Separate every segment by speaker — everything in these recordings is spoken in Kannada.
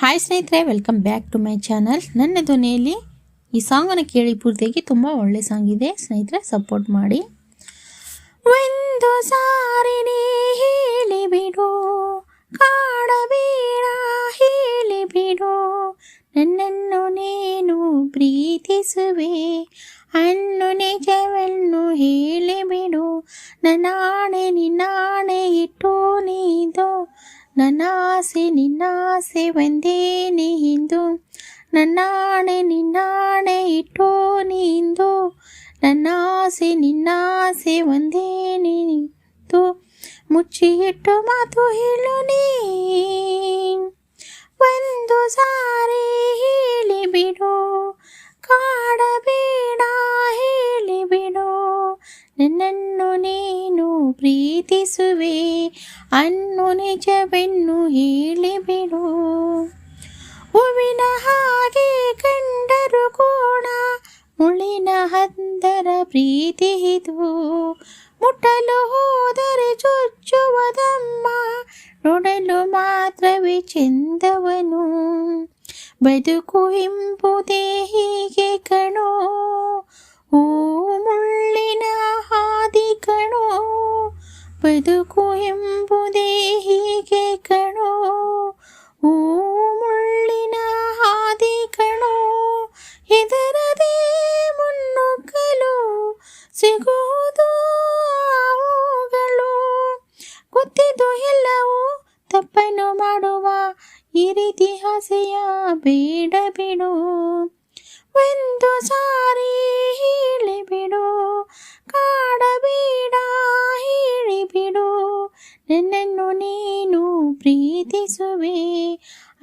Speaker 1: ಹಾಯ್ ಸ್ನೇಹಿತರೆ welcome back to my channel ನನ್ನ ಧ್ವನಿಯಲ್ಲಿ ಈ ಸಾಂಗನ್ನು ಕೇಳಿ ಪೂರ್ತಿಯಾಗಿ ತುಂಬ ಒಳ್ಳೆ ಸಾಂಗ್ ಇದೆ. ಸ್ನೇಹಿತರೆ ಸಪೋರ್ಟ್ ಮಾಡಿ. ಒಂದು ಸಾರಿ ನೀ ಹೇಳಿಬಿಡು ಕಾಡಬೇಡ ಹೇಳಿಬಿಡು ನನ್ನನ್ನು ನೀನು ಪ್ರೀತಿಸುವೆ, ಅನ್ನು ನಿಜವನ್ನು ಹೇಳಿಬಿಡು ನನ್ನಾಣೆ ನಿನ್ನಾಣೆ ಇಟ್ಟು ನೀದು ನನ್ನ ಆಸೆ ನಿನ್ನ ಆಸೆ ಒಂದೇನೆ ಹಿಂದು ನನ್ನಾಣೆ ನಿನ್ನಾಣೆ ನೀ ನೀಂದು ನನ್ನ ಆಸೆ ನಿನ್ನ ಆಸೆ ಒಂದೇನೆ ನಿಂತು ಮುಚ್ಚಿ ಇಟ್ಟು ಮಾತು ಹೇಳು ನೀ. ನನ್ನನ್ನು ನೀನು ಪ್ರೀತಿಸುವೆ, ಅನ್ನು ನಿಜವೆನ್ನು ಹೇಳಿಬಿಡು ಹೂವಿನ ಹಾಗೆ ಕಂಡರು ಕೋಣ ಮುಳಿನ ಹಂದರ ಪ್ರೀತಿ ಇದು. ಮುಟ್ಟಲು ಹೋದರೆ ಚುಚ್ಚುವುದಮ್ಮ, ನೋಡಲು ಮಾತ್ರವೇ ಚೆಂದವನು. ಬದುಕು ಎಂಬುದೇ ಹೀಗೆ ಕಣೋ ಓ ಮುಳ್ಳಿನ ಬದುಕು ಎಂಬುದೇ ಹೀಗೆ ಕಣೋ. ಓ ಮುಳ್ಳಿನ ಹಾದಿ ಕಣೋ. ಹೆದರದೆ ಮುನ್ನುಗ್ಗಲು ಸಿಗುವುದು ಅವುಗಳು ಗೊತ್ತಿದ್ದು ಎಲ್ಲವೂ ತಪ್ಪನ್ನು ಮಾಡುವ ಈ ರೀತಿ ಬೇಡ ಬಿಡು. ಒಂದು ಸಾರಿ ಹೇಳಿಬಿಡು.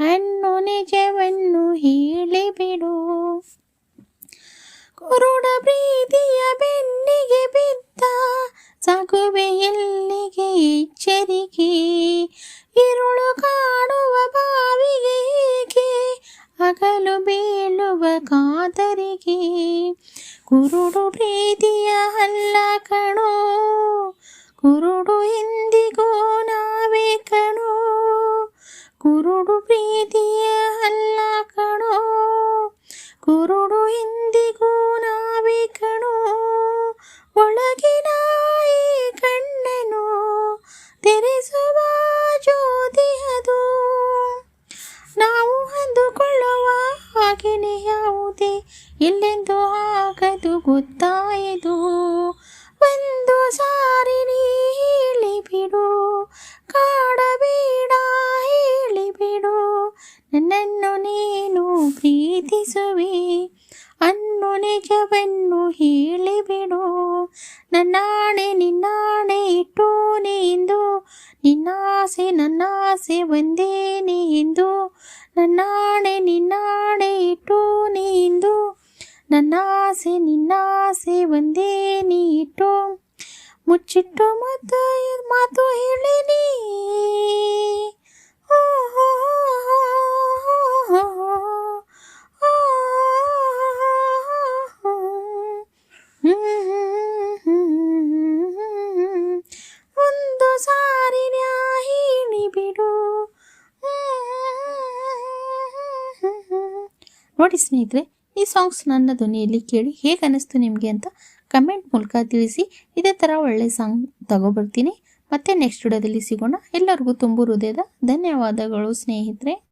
Speaker 1: ಅನ್ನು ನಿಜವನ್ನು ಹೇಳಿಬಿಡು ಕುರುಡ ಪ್ರೀತಿಯ ಬೆನ್ನಿಗೆ ಬಿದ್ದ ಸಾಗುವೆ ಎಲ್ಲಿಗೆ ಎಚ್ಚರಿಕೆ ಇರುಳು ಕಾಣುವ ಬಾವಿಗೆ ಏಕೆ ಹಗಲು ಬೀಳುವ ಕಾತರಿಗೆ ಕುರುಡು ಪ್ರೀತಿಯ ಅಲ್ಲ ಕಣೋ ಕುರುಡು ಎಂದಿಗೂ ಪ್ರೀತಿಸುವೆ ಅನ್ನು ನಿಜವನ್ನು ಹೇಳಿಬಿಡು. ನನ್ನಾಣೆ, ನಿನ್ನಾಣೆ ಇಟ್ಟು ಎಂದು ನಿನ್ನಾಸೆ, ನನ್ನಾಸೆ ಒಂದೇನೆ ಎಂದು ನನ್ನಾಣೆ, ನಿನ್ನಾಣೆ ಇಟ್ಟು ಎಂದು ನನ್ನಾಸೆ, ನಿನ್ನಾಸೆ ಒಂದೇನೆ ಇಟ್ಟು. ಮುಚ್ಚಿಟ್ಟು ಮತ್ತು ಮಾತು ಹೇಳಿ ನೋಡಿ ಸ್ನೇಹಿತರೆ, ಈ ಸಾಂಗ್ಸ್ ನನ್ನ ಧ್ವನಿಯಲ್ಲಿ ಕೇಳಿ ಹೇಗೆ ಅನ್ನಿಸ್ತು ನಿಮಗೆ ಅಂತ ಕಮೆಂಟ್ ಮೂಲಕ ತಿಳಿಸಿ. ಇದೇ ಥರ ಒಳ್ಳೆ ಸಾಂಗ್ ತಗೊಬರ್ತೀನಿ. ಮತ್ತೆ ನೆಕ್ಸ್ಟ್ ವಿಡಿಯೋದಲ್ಲಿ ಸಿಗೋಣ. ಎಲ್ಲರಿಗೂ ತುಂಬು ಹೃದಯದ ಧನ್ಯವಾದಗಳು ಸ್ನೇಹಿತರೆ.